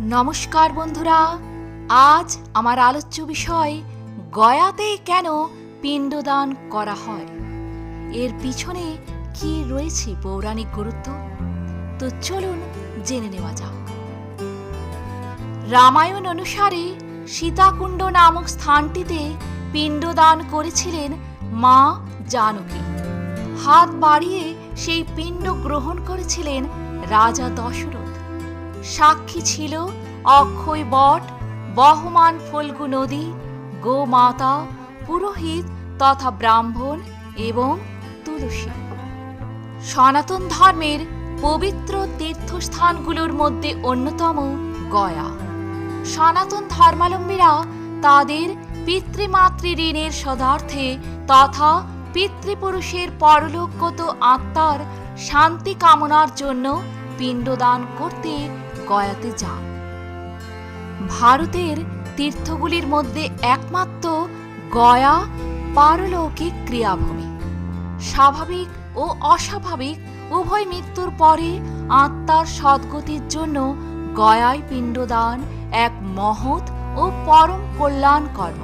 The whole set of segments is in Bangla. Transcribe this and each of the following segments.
নমস্কার বন্ধুরা, আজ আমার আলোচ্য বিষয়, গয়াতে কেন পিণ্ডদান করা হয়? এর পিছনে কি রয়েছে পৌরাণিক গুরুত্ব? তো চলুন জেনে নেওয়া যাক। রামায়ণ অনুসারে সীতাকুণ্ড নামক স্থানটিতে পিণ্ডদান করেছিলেন মা জানকী। হাত বাড়িয়ে সেই পিণ্ড গ্রহণ করেছিলেন রাজা দশরথ। সাক্ষী ছিল অক্ষয় বট, বহমান ফল্গু নদী, গোমাতা, পুরোহিত তথা ব্রাহ্মণ এবং তুলসী। সনাতন ধর্মের পবিত্র তীর্থস্থানগুলোর মধ্যে অন্যতম গয়া। সনাতন ধর্মাবলম্বীরা তাদের পিতৃমাতৃ ঋণের সদার্থে তথা পিতৃপুরুষের পরলোকগত আত্মার শান্তি কামনার জন্য পিণ্ডদান করতে গয়াতে যান। ভারতের তীর্থগুলির মধ্যে একমাত্র গয়া পারলৌকিক ক্রিয়াভূমি। স্বাভাবিক ও অস্বাভাবিক উভয় মৃত্যুর পরে আত্মার সদ্গতির জন্য গয়ায় পিণ্ডদান এক মহৎ ও পরম কল্যাণ কর্ম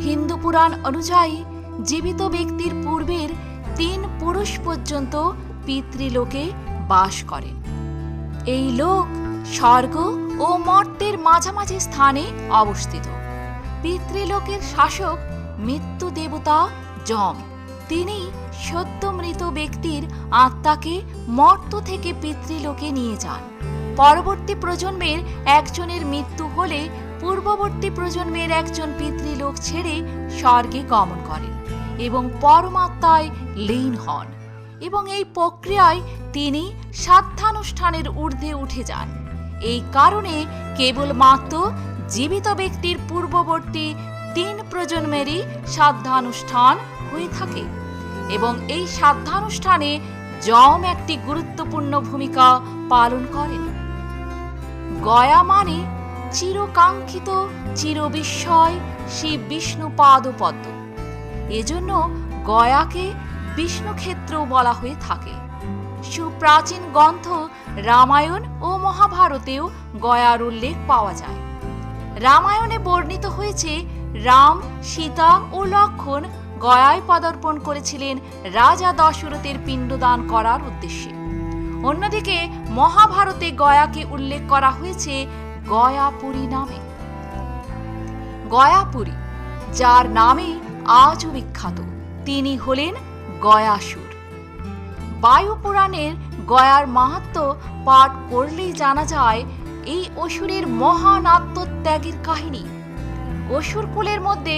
হিন্দু পুরাণ অনুযায়ী জীবিত ব্যক্তির পূর্বের তিন পুরুষ পর্যন্ত পিতৃলোকে বাস করেন। এই লোক স্বর্গ ও মর্তের মাঝামাঝি স্থানে অবস্থিত। পিতৃলোকের শাসক মৃত্যু দেবতা যম। তিনি সদ্য মৃত ব্যক্তির আত্মাকে মর্ত থেকে পিতৃলোকে নিয়ে যান। পরবর্তী প্রজন্মের একজনের মৃত্যু হলে পূর্ববর্তী প্রজন্মের একজন পিতৃলোক ছেড়ে স্বর্গে গমন করেন এবং পরমাত্মায় লীন হন। এবং এই প্রক্রিয়ায় তিনি সাধ্যানুষ্ঠানের ঊর্ধ্বে উঠে যান। এই কারণে কেবলমাত্র জীবিত ব্যক্তির পূর্ববর্তী তিন প্রজন্মেরই সাধ্যানুষ্ঠান হয়ে থাকে এবং এই সাধ্যানুষ্ঠানে যম একটি গুরুত্বপূর্ণ ভূমিকা পালন করেন। গয়া মানে চিরকাঙ্ক্ষিত চিরবিস্ময় শ্রী বিষ্ণু পাদপদ্ম এজন্য গয়াকে বিষ্ণুক্ষেত্রও বলা হয়ে থাকে। সুপ্রাচীন গ্রন্থ রামায়ণ ও মহাভারতেও গয়ার উল্লেখ পাওয়া যায়। রামায়ণে বর্ণিত হয়েছে, রাম, সীতা ও লক্ষণ গয়ায় পদার্পণ করেছিলেন রাজা দশরথের পিণ্ডদান করার উদ্দেশ্যে। অন্যদিকে মহাভারতে গয়াকে উল্লেখ করা হয়েছে গয়াপুরী নামে। গয়াপুরী, যার নামে আজও বিখ্যাত, তিনি হলেন গয়াসুর বায়ু পুরাণের গয়ার মাহাত্ম পাঠ করলেই জানা যায়, এই অসুরের মহান আত্মত্যাগের কাহিনী। অসুর কুলের মধ্যে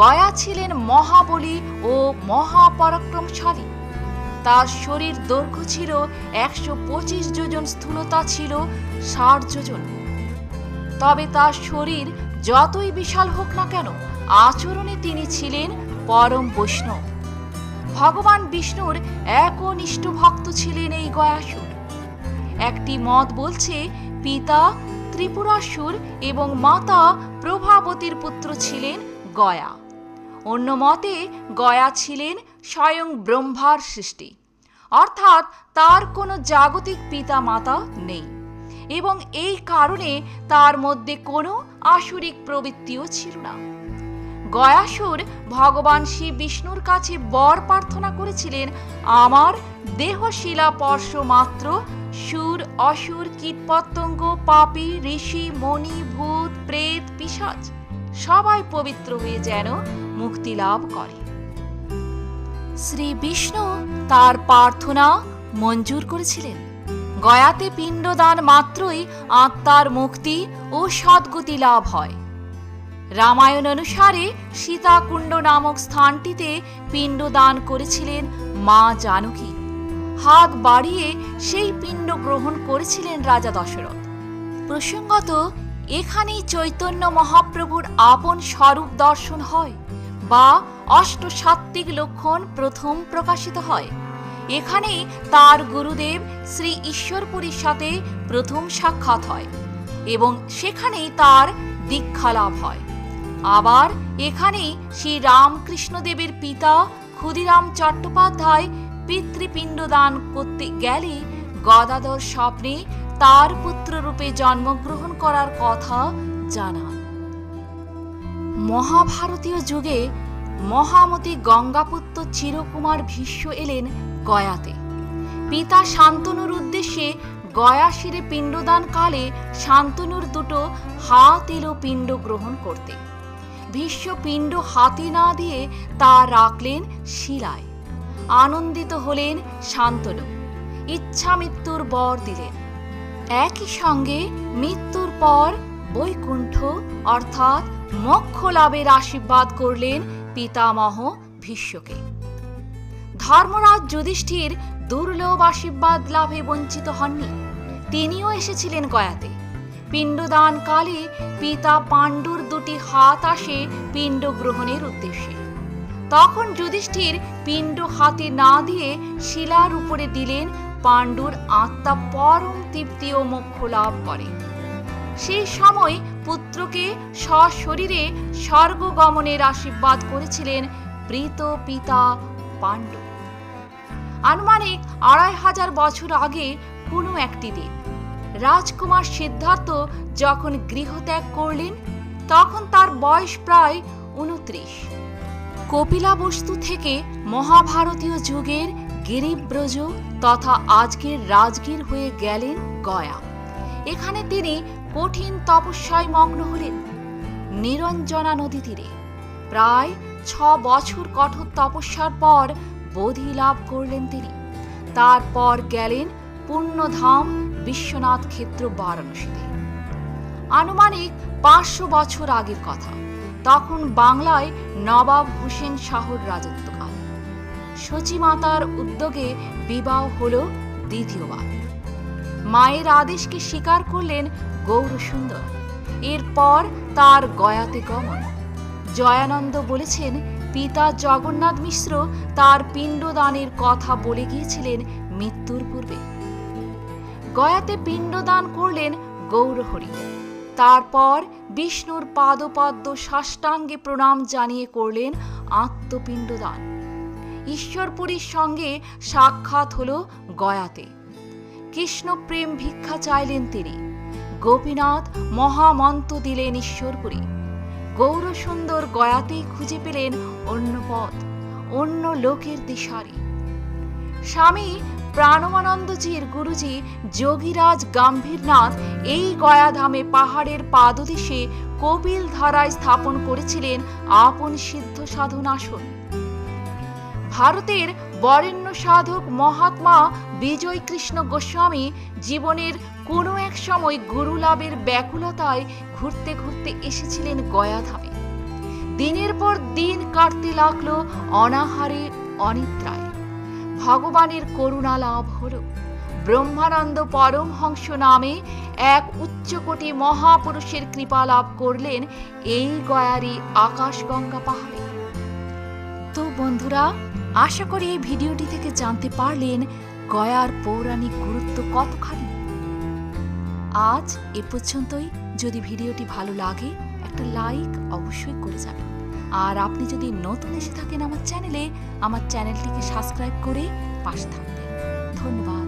গয়া ছিলেন মহাবলী ও মহাপরাক্রমশালী। তার শরীর দৈর্ঘ্য ছিল একশো পঁচিশ যোজন স্থূলতা ছিল ষাট যোজন। তবে তার শরীর যতই বিশাল হোক না কেন, আচরণে তিনি ছিলেন পরম বৈষ্ণব। ভগবান বিষ্ণুর একনিষ্ঠ ভক্ত ছিলেন এই গয়াসুর। একটি মত বলছে, পিতা ত্রিপুরাসুর এবং মাতা প্রভাবতীর পুত্র ছিলেন গয়া। অন্য মতে, গয়া ছিলেন স্বয়ং ব্রহ্মার সৃষ্টি। অর্থাৎ তার কোনো জাগতিক পিতা মাতা নেই। এবং এই কারণে তার মধ্যে কোনো আসুরিক প্রবৃত্তিও ছিল না। গয়াসুর ভগবান শ্রী বিষ্ণুর কাছে বর প্রার্থনা করেছিলেন, আমার দেহ শিলা স্পর্শ মাত্র, সুর, অসুর, কীটপতঙ্গ, পাপী, ঋষি, মণি, ভূত, প্রেত, পিশাচ, সবাই পবিত্র হয়ে যেন মুক্তি লাভ করে। শ্রী বিষ্ণু তার প্রার্থনা মঞ্জুর করেছিলেন। গয়াতে পিণ্ডদান মাত্রই আত্মার মুক্তি ও সদ্গতি লাভ হয়। রামায়ণ অনুসারে সীতাকুণ্ড নামক স্থানটিতে পিণ্ডদান করেছিলেন মা জানকী। হাত বাড়িয়ে সেই পিণ্ড গ্রহণ করেছিলেন রাজা দশরথ। প্রসঙ্গত, এখানেই চৈতন্য মহাপ্রভুর আপন স্বরূপ দর্শন হয় বা অষ্টসাত্ত্বিক লক্ষণ প্রথম প্রকাশিত হয়। এখানেই তার গুরুদেব শ্রী ঈশ্বরপুরীর সাথে প্রথম সাক্ষাৎ হয় এবং সেখানেই তার দীক্ষা লাভ হয়। আবার এখানেই শ্রী রামকৃষ্ণদেবের পিতা ক্ষুদিরাম চট্টোপাধ্যায় পিতৃপিণ্ড দান করতে গেলে গদাধর স্বপ্নে তার পুত্ররূপে জন্মগ্রহণ করার কথা জানান। মহাভারতীয় যুগে মহামতি গঙ্গাপুত্র চিরকুমার ভীষ্ম এলেন গয়াতে। পিতা শান্তনুর উদ্দেশ্যে গয়া শিরে পিণ্ডদান কালে শান্তনুর দুটো হাত এলো পিণ্ড গ্রহণ করতে। ভীষ্ম পিণ্ড হাতে না দিয়ে তা রাখলেন শিলায়। আনন্দিত হলেন শান্তনু। ইচ্ছা মৃত্যুর বর দিলেন। একই সঙ্গে মৃত্যুর পর বৈকুণ্ঠ, অর্থাৎ মোক্ষ লাভের আশীর্বাদ করলেন পিতামহ ভীষ্মকে। ধর্মরাজ যুধিষ্ঠির দুর্লভ আশীর্বাদ লাভে বঞ্চিত হননি। তিনিও এসেছিলেন গয়াতে। পিণ্ডদান কালে পিতা পাণ্ডুর হাত আসে পিণ্ড গ্রহণের উদ্দেশ্যে। তখন যুধিষ্ঠির পিণ্ড হাতে না দিয়ে শিলার উপরে দিলেন পাণ্ডুর আত্মা পরম তৃপ্তি ও মোক্ষ লাভ করে। সেই সময় পুত্রকে সশরীরে স্বর্গ গমনের আশীর্বাদ করেছিলেন প্রীত পিতা পাণ্ডু। আনুমানিক আড়াই হাজার বছর আগে কোনো একটি দিন রাজকুমার সিদ্ধার্থ যখন গৃহত্যাগ করলেন তখন তার বয়স প্রায় উনত্রিশ কপিলাবস্তু থেকে মহাভারতীয় যুগের গিরিব্রজ তথা আজকের রাজগীর হয়ে গেলেন গয়া। এখানে তিনি কঠিন তপস্যায় মগ্ন হলেন। নিরঞ্জনা নদী তীরে প্রায় ছ বছর কঠোর তপস্যার পর বোধি লাভ করলেন তিনি। তারপর গেলেন পুণ্যধাম বিশ্বনাথ ক্ষেত্র বারাণসীতে। আনুমানিক পাঁচশো বছর আগের কথা। তখন বাংলায় নবাব হোসেন শাহর রাজত্বকাল সচিমাতার উদ্যোগে বিবাহ হল দ্বিতীয়বার। মায়ের আদেশকে স্বীকার করলেন গৌরসুন্দর। এরপর তার গয়াতে গমন। জয়ানন্দ বলেছেন, পিতা জগন্নাথ মিশ্র তার পিণ্ডদানের কথা বলে গিয়েছিলেন মৃত্যুর পূর্বে। গয়াতে পিণ্ডদান করলেন গৌরহরি। তারপর বিষ্ণুর পাদপদ্ম সাষ্টাঙ্গে প্রণাম জানিয়ে করলেন আত্মপিণ্ডদান। ঈশ্বরপুরীর সঙ্গে সাক্ষাৎ হল গয়াতে। কৃষ্ণ প্রেম ভিক্ষা চাইলেন তিনি। গোপীনাথ মহামন্ত্র দিলেন ঈশ্বরপুরী। গৌরসুন্দর গয়াতেই খুঁজে পেলেন অন্য পথ অন্য লোকের দিশারি। স্বামী প্রাণমানন্দজির গুরুজি যোগীরাজ গাম্ভীরনাথ এই গয়াধামে পাহাড়ের পাদদেশে কপিল ধারায় স্থাপন করেছিলেন আপন সিদ্ধ সাধন আসন ভারতের বরেণ্য সাধক মহাত্মা বিজয় কৃষ্ণ গোস্বামী জীবনের কোনো এক সময় গুরু লাভের ব্যাকুলতায় ঘুরতে ঘুরতে এসেছিলেন গয়াধামে। দিনের পর দিন কাটতে লাগল অনাহারে অনিদ্রায়। ভগবানের করুণা লাভ হল। ব্রহ্মানন্দ পরমহংস নামে এক উচ্চকোটি মহাপুরুষের কৃপা লাভ করলেন এই গয়ারি আকাশগঙ্গা পাহাড়ে। তো বন্ধুরা, আশা করি এই ভিডিওটি থেকে জানতে পারলেন গয়ার পৌরাণিক গুরুত্ব কতখানি। আজ এ পর্যন্তই। যদি ভিডিওটি ভালো লাগে, একটা লাইক অবশ্যই করে যাবেন। আর আপনি যদি নতুন এসে থাকেন আমার চ্যানেলে, আমার চ্যানেলটিকে সাবস্ক্রাইব করে পাশে থাকবেন। ধন্যবাদ।